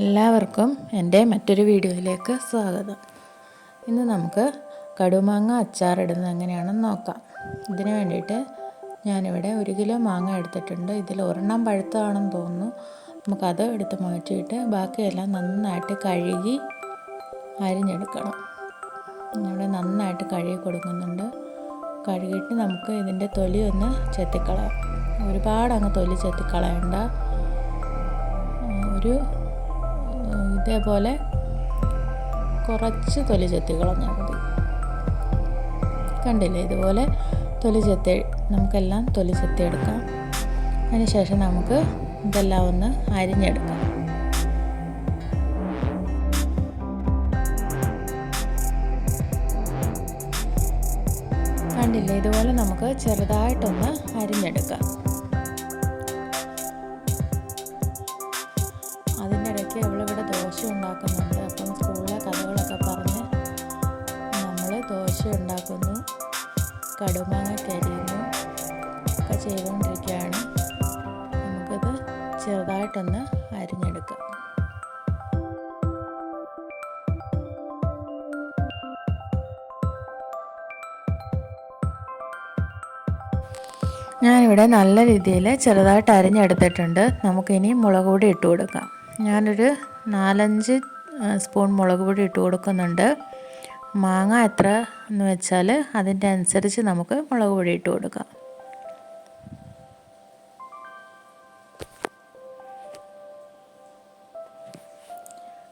എല്ലാവർക്കും എന്റെ മറ്റൊരു വീഡിയോയിലേക്ക് സ്വാഗതം. ഇന്ന് നമുക്ക് കടുമാങ്ങ അച്ചാറിടുന്നത് എങ്ങനെയാണെന്ന് നോക്കാം. ഇതിന് വേണ്ടിയിട്ട് ഞാനിവിടെ ഒരു കിലോ മാങ്ങ എടുത്തിട്ടുണ്ട്. ഇതിൽ ഒരെണ്ണം പഴുത്തതാണെന്ന് തോന്നുന്നു. നമുക്കത് എടുത്ത് മാറ്റിയിട്ട് ബാക്കിയെല്ലാം നന്നായിട്ട് കഴുകി അരിഞ്ഞെടുക്കണം. ഇവിടെ നന്നായിട്ട് കഴുകി കൊടുക്കുന്നുണ്ട്. കഴുകിയിട്ട് നമുക്ക് ഇതിന്റെ തൊലി ഒന്ന് ചെത്തിക്കളയാം. ഒരുപാട് അങ്ങ് തൊലി ചെത്തിക്കളയണ്ട. ഒരു ഇതേപോലെ കുറച്ച് തൊലി ചെത്തി കളഞ്ഞാൽ മതി. കണ്ടില്ലേ? ഇതുപോലെ തൊലി ചെത്തി നമുക്കെല്ലാം തൊലി ചെത്തി എടുക്കാം അതിനുശേഷം നമുക്ക് ഇതെല്ലാം ഒന്ന് അരിഞ്ഞെടുക്കാം. കണ്ടില്ലേ? ഇതുപോലെ നമുക്ക് ചെറുതായിട്ടൊന്ന് അരിഞ്ഞെടുക്കാം. ദോശ ഉണ്ടാക്കുന്നു. കടുമാങ്ങ കരിയുന്നു. ഒക്കെ ചെയ്തുകൊണ്ടിരിക്കുകയാണ്. നമുക്കത് ചെറുതായിട്ടൊന്ന് അരിഞ്ഞെടുക്കാം. ഞാനിവിടെ നല്ല രീതിയിൽ ചെറുതായിട്ട് അരിഞ്ഞെടുത്തിട്ടുണ്ട്. നമുക്കിനി മുളക് പൊടി ഇട്ട് കൊടുക്കാം ഞാനൊരു നാലഞ്ച് സ്പൂൺ മുളക് പൊടി ഇട്ട് കൊടുക്കുന്നുണ്ട് മാങ്ങ എത്ര എന്ന് വെച്ചാൽ അതിന്റെ അനുസരിച്ച് നമുക്ക് മുളക് പൊടി ഇട്ട് കൊടുക്കാം.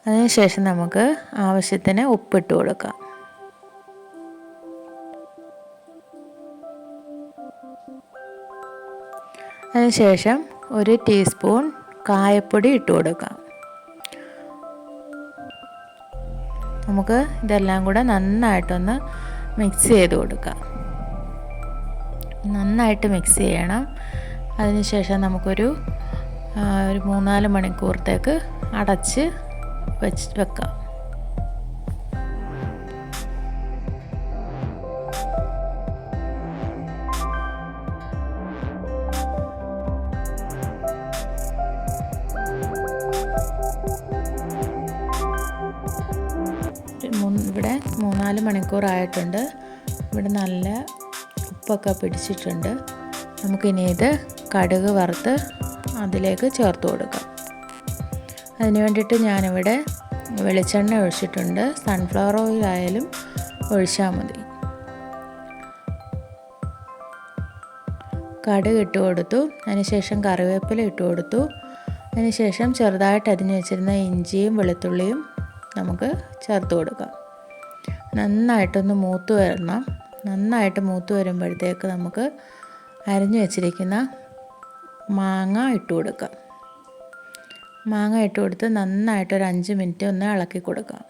അതിനുശേഷം നമുക്ക് ആവശ്യത്തിന് ഉപ്പിട്ട് കൊടുക്കാം. അതിനുശേഷം ഒരു ടീസ്പൂൺ കായപ്പൊടി ഇട്ട് കൊടുക്കാം. നമുക്ക് ഇതെല്ലാം കൂടെ നന്നായിട്ടൊന്ന് മിക്സ് ചെയ്ത് കൊടുക്കാം. നന്നായിട്ട് മിക്സ് ചെയ്യണം. അതിനുശേഷം നമുക്കൊരു ഒരു മൂന്നാൽ മണിക്കൂറത്തേക്ക് അടച്ച് വെച്ച് വെക്കാം. ഇവിടെ മൂന്നാൽ മണിക്കൂറായിട്ടുണ്ട്. ഇവിടെ നല്ല ഉപ്പൊക്കെ പിടിച്ചിട്ടുണ്ട്. നമുക്കിനി ഇത് കടുക് വറുത്ത് അതിലേക്ക് ചേർത്ത് കൊടുക്കാം. അതിന് വേണ്ടിയിട്ട് ഞാനിവിടെ വെളിച്ചെണ്ണ ഒഴിച്ചിട്ടുണ്ട്. സൺഫ്ലവർ ഓയിൽ ആയാലും ഒഴിച്ചാൽ മതി. കടുക് ഇട്ട് കൊടുത്തു. അതിനുശേഷം കറിവേപ്പില ഇട്ട് കൊടുത്തു. അതിനുശേഷം ചെറുതായിട്ട് അരിഞ്ഞു വെച്ചിരുന്ന ഇഞ്ചിയും വെളുത്തുള്ളിയും നമുക്ക് ചേർത്ത് കൊടുക്കാം. നന്നായിട്ടൊന്ന് മൂത്ത് വരണം. നന്നായിട്ട് മൂത്ത് വരുമ്പോഴത്തേക്ക് നമുക്ക് അരിഞ്ഞു വെച്ചിരിക്കുന്ന മാങ്ങ ഇട്ട് കൊടുക്കാം. മാങ്ങ ഇട്ട് കൊടുത്ത് നന്നായിട്ട് ഒരു അഞ്ച് മിനിറ്റ് ഒന്ന് ഇളക്കി കൊടുക്കാം.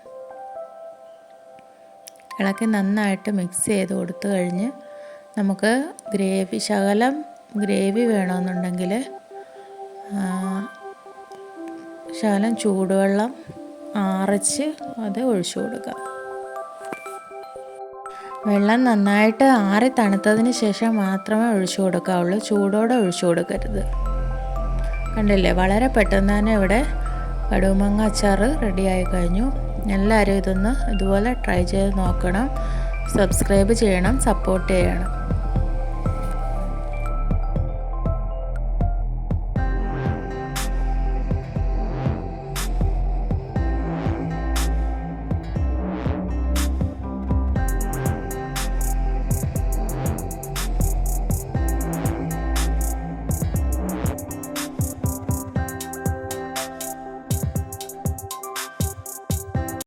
ഇളക്കി നന്നായിട്ട് മിക്സ് ചെയ്ത് കൊടുത്തു കഴിഞ്ഞ് നമുക്ക് ഗ്രേവി ശകലം ഗ്രേവി വേണമെന്നുണ്ടെങ്കിൽ ശകലം ചൂടുവെള്ളം ആറച്ച് അത് ഒഴിച്ചു കൊടുക്കുക. വെള്ളം നന്നായിട്ട് ആറി തണുത്തതിന് ശേഷം മാത്രമേ ഒഴിച്ചു കൊടുക്കാവുള്ളൂ. ചൂടോടെ ഒഴിച്ചു കൊടുക്കരുത്. കണ്ടില്ലേ? വളരെ പെട്ടെന്ന് തന്നെ ഇവിടെ കടുമാങ്ങ അച്ചാർ റെഡിയായി കഴിഞ്ഞു. എല്ലാവരും ഇതൊന്ന് ഇതുപോലെ ട്രൈ ചെയ്ത് നോക്കണം. സബ്സ്ക്രൈബ് ചെയ്യണം സപ്പോർട്ട് ചെയ്യണം.